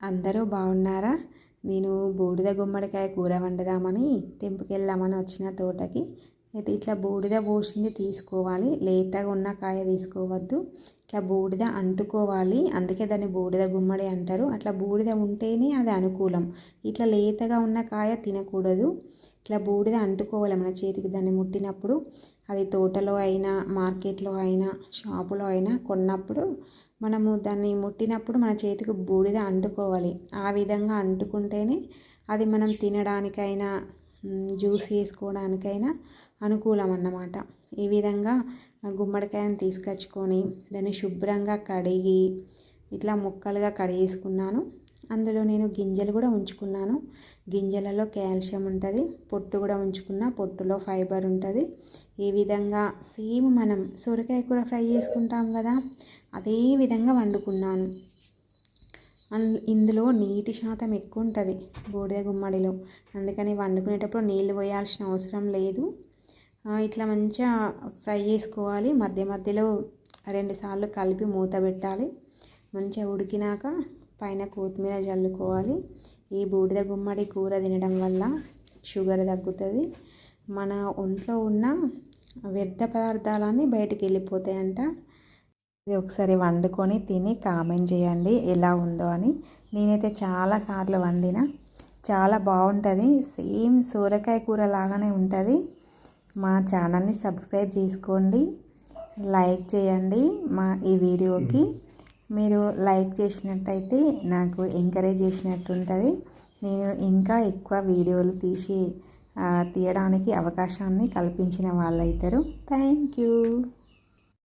అందరూ బాగున్నారా? నేను బూడిద గుమ్మడికాయ కూర వండుదామని తెంపుకెళ్దామని వచ్చిన తోటకి. అయితే ఇట్లా బూడిద పోసింది తీసుకోవాలి. లేతగా ఉన్న కాయ తీసుకోవద్దు. ఇట్లా బూడిద అంటుకోవాలి. అందుకే దాన్ని బూడిద గుమ్మడి అంటారు. అట్లా బూడిద ఉంటేనే అది అనుకూలం. ఇట్లా లేతగా ఉన్న కాయ తినకూడదు. ఇట్లా బూడిద అంటుకోవాలి మన చేతికి దాన్ని ముట్టినప్పుడు. అది తోటలో అయినా మార్కెట్లో అయినా షాపులో అయినా కొన్నప్పుడు మనము దాన్ని ముట్టినప్పుడు మన చేతికి బూడిద అంటుకోవాలి. ఆ విధంగా అంటుకుంటేనే అది మనం తినడానికైనా జ్యూస్ చేసుకోవడానికైనా అనుకూలం అన్నమాట ఈ విధంగా గుమ్మడికాయను తీసుకొచ్చుకొని దాన్ని శుభ్రంగా కడిగి ఇట్లా ముక్కలుగా కడిగేసుకున్నాను. అందులో నేను గింజలు కూడా ఉంచుకున్నాను. గింజలలో కాల్షియం ఉంటుంది పొట్టు కూడా ఉంచుకున్న పొట్టులో ఫైబర్ ఉంటుంది. ఈ విధంగా సేమ్ మనం సొరకాయ కూర ఫ్రై చేసుకుంటాం కదా అదే విధంగా వండుకున్నాను. ఇందులో నీటి శాతం ఎక్కువ ఉంటుంది బూడిద గుమ్మడిలో. అందుకని వండుకునేటప్పుడు నీళ్ళు పోయాల్సిన అవసరం లేదు. ఇట్లా మంచిగా ఫ్రై చేసుకోవాలి. మధ్య మధ్యలో రెండుసార్లు కలిపి మూత పెట్టాలి. మంచిగా ఉడికినాక పైన కొత్తిమీర చల్లుకోవాలి. ఈ బూడిద గుమ్మడి కూర తినడం వల్ల షుగర్ తగ్గుతుంది. మన ఒంట్లో ఉన్న వ్యర్థ పదార్థాలన్నీ బయటికి వెళ్ళిపోతాయంట. ఇది ఒకసారి వండుకొని తిని కామెంట్ చేయండి ఎలా ఉందో అని. నేనైతే చాలాసార్లు వండిన. చాలా బాగుంటుంది. సేమ్ సూరకాయ కూర లాగానే ఉంటుంది. మా ఛానల్ని సబ్స్క్రైబ్ చేసుకోండి. లైక్ చేయండి మా ఈ వీడియోకి. మీరు లైక్ చేసినట్టయితే నాకు ఎంకరేజ్ చేసినట్టు ఉంటుంది నేను ఇంకా ఎక్కువ వీడియోలు తీసి తీయడానికి అవకాశాన్ని కల్పించిన వాళ్ళు అవుతారు థ్యాంక్ యూ.